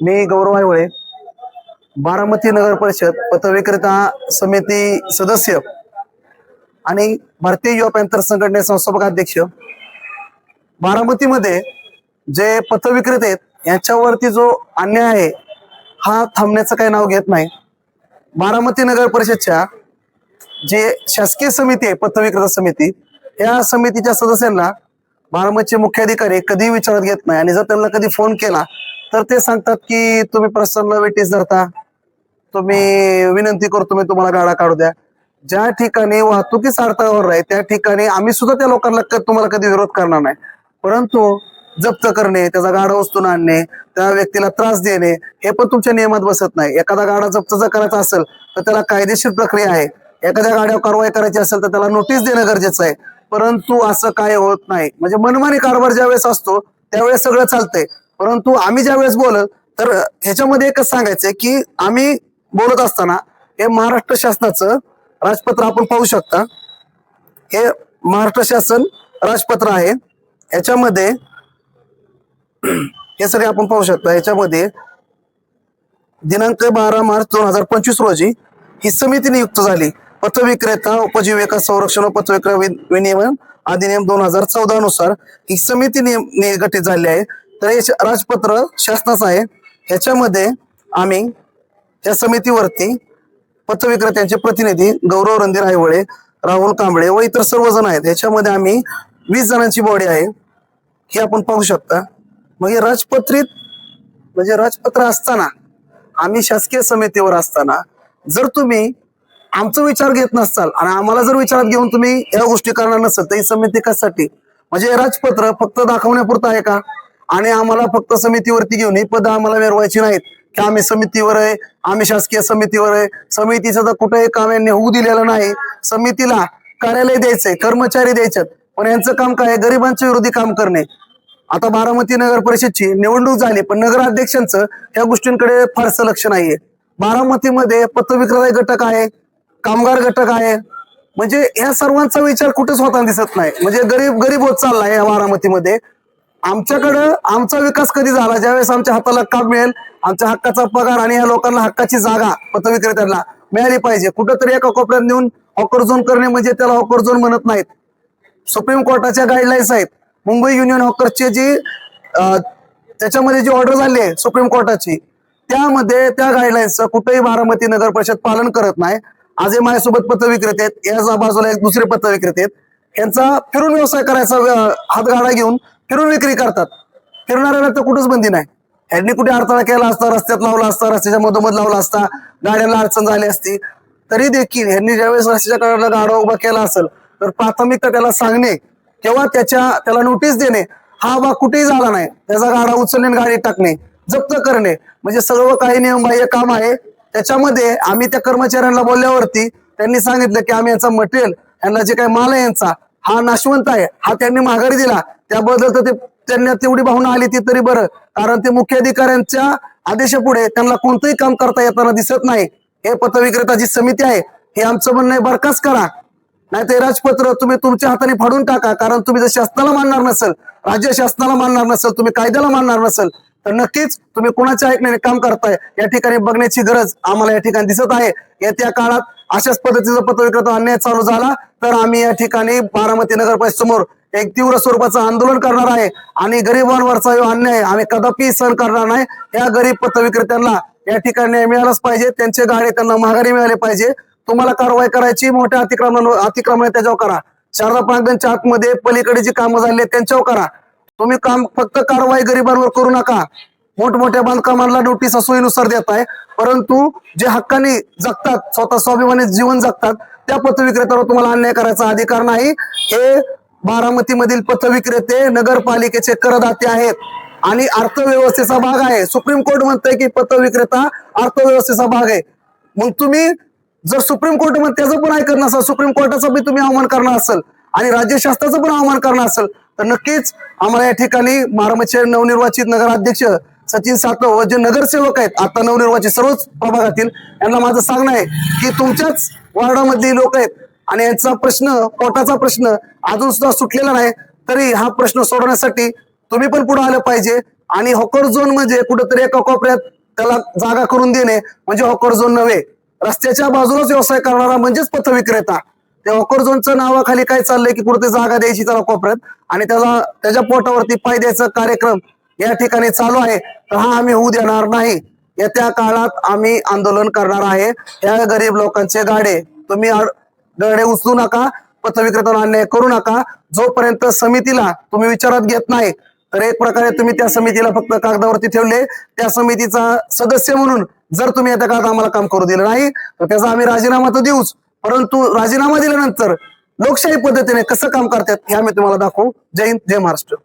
मी गौरव आयवळे बारामती नगर परिषद पथविक्रेता समिती सदस्य आणि भारतीय युवा पॅन्थर संघटने संस्थापक अध्यक्ष. बारामतीमध्ये जे पथविक्रेते आहेत यांच्यावरती जो अन्याय आहे हा थांबण्याचं काही नाव घेत नाही. बारामती नगर परिषदच्या जे शासकीय समिती आहे पथविक्रेता समिती या समितीच्या सदस्यांना बारामतीचे मुख्याधिकारी कधी विचारत घेत नाही. आणि जर त्यांना कधी फोन केला तर ते सांगतात की तुम्ही प्रसन्न वेटीस धरता. तुम्ही विनंती करतो मी तुम्हाला गाडा काढू द्या. ज्या ठिकाणी वाहतुकीस अडथळावर आहे त्या ठिकाणी आम्ही सुद्धा त्या लोकांना क- तुम्हाला कधी विरोध करणार नाही. परंतु जप्त करणे त्याचा गाडा उचलून आणणे त्या व्यक्तीला त्रास देणे हे पण तुमच्या नियमात बसत नाही. एखादा गाडा जप्त जर करायचा असेल तर त्याला कायदेशीर प्रक्रिया आहे. एखाद्या गाड्यावर कारवाई करायची असेल तर त्याला नोटीस देणं गरजेचं आहे. परंतु असं काय होत नाही. म्हणजे मनमानी कारभार ज्यावेळेस असतो त्यावेळेस सगळं चालतंय. परंतु आम्ही ज्या वेळेस बोलत तर ह्याच्यामध्ये एकच सांगायचंय की आम्ही बोलत असताना हे महाराष्ट्र शासनाचं राजपत्र आपण पाहू शकता. हे महाराष्ट्र शासन राजपत्र आहे. याच्यामध्ये हे सगळे आपण पाहू शकता. याच्यामध्ये दिनांक बारा मार्च दोन हजार पंचवीस रोजी ही समिती नियुक्त झाली. पथविक्रेता उपजीविका संरक्षण व पथविक्रेता विनियमन अधिनियम दोन हजार चौदा नुसार ही समिती नियम नि- गठीत झाली आहे. तर हे राजपत्र शासनाचं आहे. ह्याच्यामध्ये आम्ही या समितीवरती पथविक्रेत्यांचे प्रतिनिधी गौरव रणधीर आयवळे राहुल कांबळे व इतर सर्वजण आहेत. ह्याच्यामध्ये आम्ही वीस जणांची बॉडी आहे. हे आपण पाहू शकता. मग हे राजपत्रित म्हणजे राजपत्र असताना आम्ही शासकीय समितीवर असताना जर तुम्ही आमचा विचार घेत नसाल आणि आम्हाला जर विचारात घेऊन तुम्ही या गोष्टी करणार नसाल तर ही समिती कशासाठी? म्हणजे हे राजपत्र फक्त दाखवण्यापुरतं आहे का? आणि आम्हाला फक्त समितीवरती घेऊन ही पद आम्हाला मिळवायची नाहीत. की आम्ही समितीवर आहे आम्ही शासकीय समितीवर आहे. समितीचं तर कुठेही काम यांनी होऊ दिलेलं नाही. समितीला कार्यालय द्यायचंय कर्मचारी द्यायचे पण यांचं काम काय आहे? गरिबांच्या विरोधी काम करणे. आता बारामती नगर परिषदची निवडणूक झाली पण नगराध्यक्षांचं या गोष्टींकडे फारसं लक्ष नाहीये. बारामतीमध्ये पथविक्रेता घटक आहे कामगार घटक आहे. म्हणजे या सर्वांचा विचार कुठेच होताना दिसत नाही. म्हणजे गरीब गरीब होत चाललाय या बारामतीमध्ये. आमच्याकडं आमचा विकास कधी झाला? ज्यावेळेस आमच्या हाताला काम मिळेल आमच्या हक्काचा पगार आणि या लोकांना हक्काची जागा पथविक्रेत्यांना मिळाली पाहिजे. कुठंतरी एका कोपऱ्यात नेऊन हॉकर झोन करणे म्हणजे त्याला हॉकर झोन म्हणत नाहीत. सुप्रीम कोर्टाच्या गाईडलाईन्स आहेत. मुंबई युनियन हॉकर्सचे जी त्याच्यामध्ये जी ऑर्डर झाली आहे सुप्रीम कोर्टाची त्यामध्ये त्या गाईडलाईन्सचं कुठेही बारामती नगर परिषद पालन करत नाही. आज हे माझ्यासोबत पथविक्रेते आहेत. याच्या बाजूला एक दुसरे पथविक्रेते आहेत. यांचा फिरून व्यवसाय करायचा हातगाडा घेऊन फिरून विक्री करतात. फिरणाऱ्याला तर कुठंच बंदी नाही. ह्यांनी कुठे अडथळा केला असता रस्त्यात लावला असता रस्त्याच्या मधोमध लावला असता गाड्यांना अडचण झाली असती तरी देखील ह्यांनी ज्यावेळेस रस्त्याच्या कडेला गाडा उभा केला असेल तर प्राथमिकता त्याला सांगणे किंवा त्याच्या त्याला नोटीस देणे हा भाग कुठेही झाला नाही. त्याचा गाडा उचलणे गाडी टाकणे जप्त करणे. म्हणजे सर्व काही नियमबाह्य काम आहे. त्याच्यामध्ये आम्ही त्या कर्मचाऱ्यांना बोलल्यावरती त्यांनी सांगितलं की आम्ही याचा मटेरियल यांना जे काही माल आहे यांचा हा नाशवंत आहे. हा त्यांनी माघारी दिला. त्याबद्दल तर ते त्यांना तेवढी भावना आली ती तरी बरं. कारण ते मुख्य अधिकाऱ्यांच्या आदेशापुढे त्यांना कोणतंही काम करता येताना दिसत नाही. हे पथविक्रेता जी समिती आहे. हे आमचं म्हणणं आहे बरखास्त करा. नाही ते राजपत्र तुम्ही तुमच्या हाताने फाडून टाका. कारण तुम्ही जर शासनाला मानणार नसेल राज्य शासनाला मानणार नसेल तुम्ही कायद्याला मानणार नसेल तर नक्कीच तुम्ही कोणाच्या ऐकण्याने काम करताय या ठिकाणी बघण्याची गरज आम्हाला या ठिकाणी दिसत आहे. येत्या काळात अशाच पद्धतीचा पत्रविक्रेता अन्याय चालू झाला तर आम्ही या ठिकाणी बारामती नगर परिषद समोर एक तीव्र स्वरूपाचं आंदोलन करणार आहे. आणि गरिबांवरचा जो अन्याय आम्ही कदापि सहन करणार नाही. या गरीब पत्रविक्रेत्यांना या ठिकाणी न्याय मिळालाच पाहिजे त्यांचे गाडे त्यांना महागारी मिळाले पाहिजे. तुम्हाला कारवाई करायची मोठ्या अतिक्रमण अतिक्रमण आहे त्याच्यावर करा. शारदा प्रांगणच्या आतमध्ये पलीकडे जी कामं झाली त्यांच्यावर करा. तुम्ही काम फक्त कारवाई गरिबांवर करू नका. मोठमोठ्या बांधकामांना नोटीस सोयीनुसार देत आहे परंतु जे हक्काने जगतात स्वतः स्वाभिमानी जीवन जगतात त्या पथविक्रेत्यावर तुम्हाला अन्याय करायचा अधिकार नाही. हे बारामतीमधील पथविक्रेते नगरपालिकेचे करदाते आहेत. आणि अर्थव्यवस्थेचा भाग आहे. सुप्रीम कोर्ट म्हणतंय की पथविक्रेता अर्थव्यवस्थेचा भाग आहे. मग तुम्ही जर सुप्रीम कोर्टमध्ये त्याचं पण ऐकत नसाल सुप्रीम कोर्टाचा बी तुम्ही अवमान करणार असाल आणि राज्य शासनाचं पण अवमान करणार असाल तर नक्कीच आम्हाला या ठिकाणी महाराष्ट्र नवनिर्वाचित नगराध्यक्ष सचिन सातव व जे नगरसेवक आहेत आता नवनिर्वाचित सर्वच प्रभागातील यांना माझं सांगणं आहे की तुमच्याच वार्डामधली लोक आहेत आणि यांचा प्रश्न पोटाचा प्रश्न अजून सुद्धा सुटलेला नाही तरी हा प्रश्न सोडवण्यासाठी तुम्ही पण पुढे आलं पाहिजे आणि हॉकर झोन म्हणजे कुठेतरी एका कोपऱ्यात त्याला जागा करून देणे म्हणजे हॉकर झोन नव्हे. रस्त्याच्या बाजूलाच व्यवसाय करणारा म्हणजेच पथविक्रेता. त्या हॉकर झोनच्या नावाखाली काय चाललंय की कुठे जागा द्यायची त्याला कोपऱ्यात? आणि त्याला त्याच्या पोटावरती पाय द्यायचा कार्यक्रम या ठिकाणी चालू आहे. तर हा आम्ही होऊ देणार नाही. येत्या काळात आम्ही आंदोलन करणार आहे. या गरीब लोकांचे गाडे. तुम्ही गाडे उचलू नका पथविक्रेत्याला अन्याय करू नका. जोपर्यंत समितीला तुम्ही विचारात घेत नाही तर एक प्रकारे तुम्ही त्या समितीला फक्त कागदावरती ठेवले. त्या समितीचा सदस्य म्हणून जर तुम्ही येत्या काळात आम्हाला काम करू दिलं नाही तर त्याचा आम्ही राजीनामा तर देऊच. परंतु राजीनामा दिल्यानंतर लोकशाही पद्धतीने कसं काम करतात हे आम्ही तुम्हाला दाखवू. जय हिंद जय महाराष्ट्र.